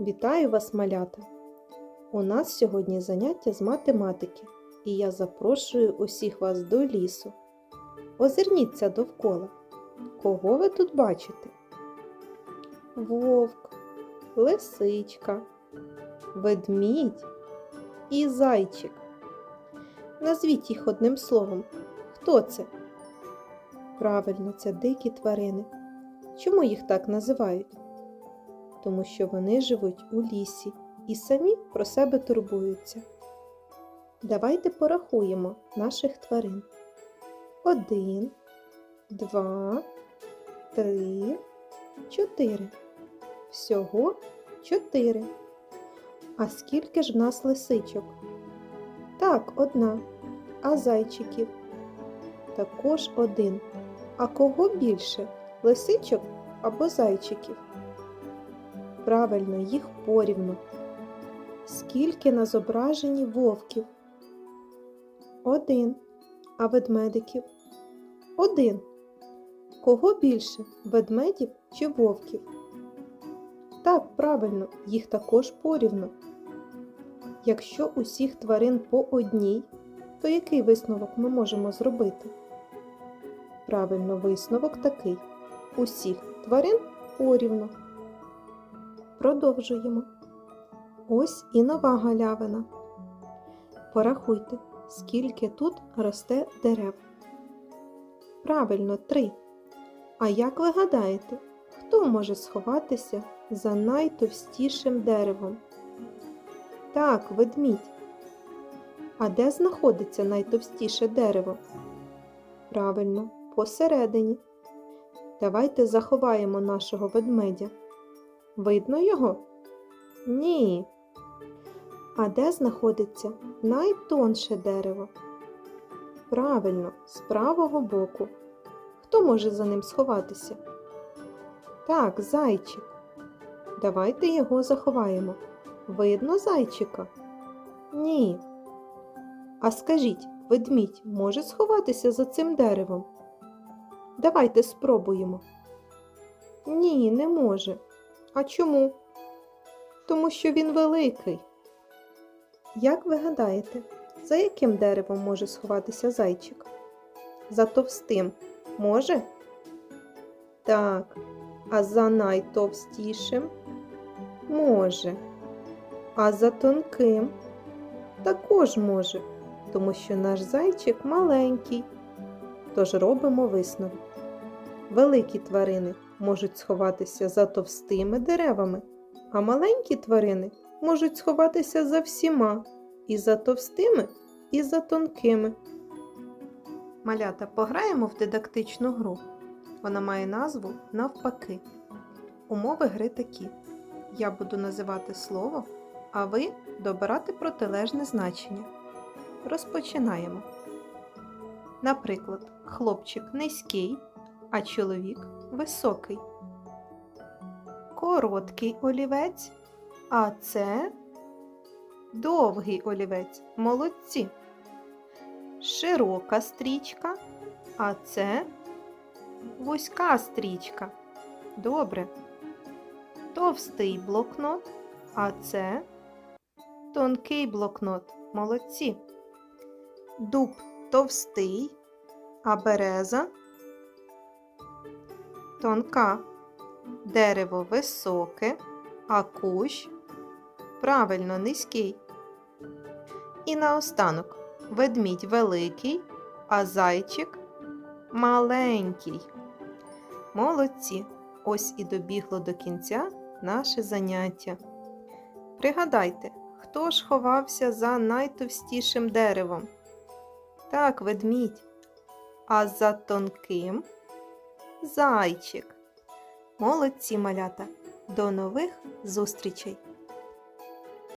Вітаю вас, малята! У нас сьогодні заняття з математики, і я запрошую усіх вас до лісу. Озирніться довкола. Кого ви тут бачите? Вовк, лисичка, ведмідь і зайчик. Назвіть їх одним словом. Хто це? Правильно, це дикі тварини. Чому їх так називають? Тому що вони живуть у лісі і самі про себе турбуються. Давайте порахуємо наших тварин. Один, два, три, чотири. Всього чотири. А скільки ж в нас лисичок? Так, одна. А зайчиків? Також один. А кого більше? Лисичок або зайчиків? Правильно, їх порівну. Скільки на зображенні вовків? Один. А ведмедиків? Один. Кого більше? Ведмедів чи вовків? Так, правильно, їх також порівну. Якщо усіх тварин по одній, то який висновок ми можемо зробити? Правильно, висновок такий. Усіх тварин порівну. Продовжуємо. Ось і нова галявина. Порахуйте, скільки тут росте дерев. Правильно, три. А як ви гадаєте, хто може сховатися за найтовстішим деревом? Так, ведмідь. А де знаходиться найтовстіше дерево? Правильно, посередині. Давайте заховаємо нашого ведмедя. Видно його? Ні. А де знаходиться найтонше дерево? Правильно, з правого боку. Хто може за ним сховатися? Так, зайчик. Давайте його заховаємо. Видно зайчика? Ні. А скажіть, ведмідь може сховатися за цим деревом? Давайте спробуємо. Ні, не може. А чому? Тому що він великий. Як ви гадаєте, за яким деревом може сховатися зайчик? За товстим може? Так, а за найтовстішим може. А за тонким також може, тому що наш зайчик маленький. Тож робимо висновок. Великі тварини можуть сховатися за товстими деревами, а маленькі тварини можуть сховатися за всіма і за товстими, і за тонкими. Малята, пограємо в дидактичну гру. Вона має назву навпаки. Умови гри такі. Я буду називати слово, а ви добирати протилежне значення. Розпочинаємо. Наприклад, хлопчик низький, а чоловік високий. Короткий олівець, а це довгий олівець. Молодці. Широка стрічка, а це вузька стрічка. Добре. Товстий блокнот, а це тонкий блокнот. Молодці. Дуб товстий, а береза тонка, дерево високе, а кущ правильно низький. І наостанок ведмідь великий, а зайчик маленький. Молодці! Ось і добігло до кінця наше заняття. Пригадайте, хто ж ховався за найтовстішим деревом? Так, ведмідь. А за тонким зайчик. Молодці малята! До нових зустрічей!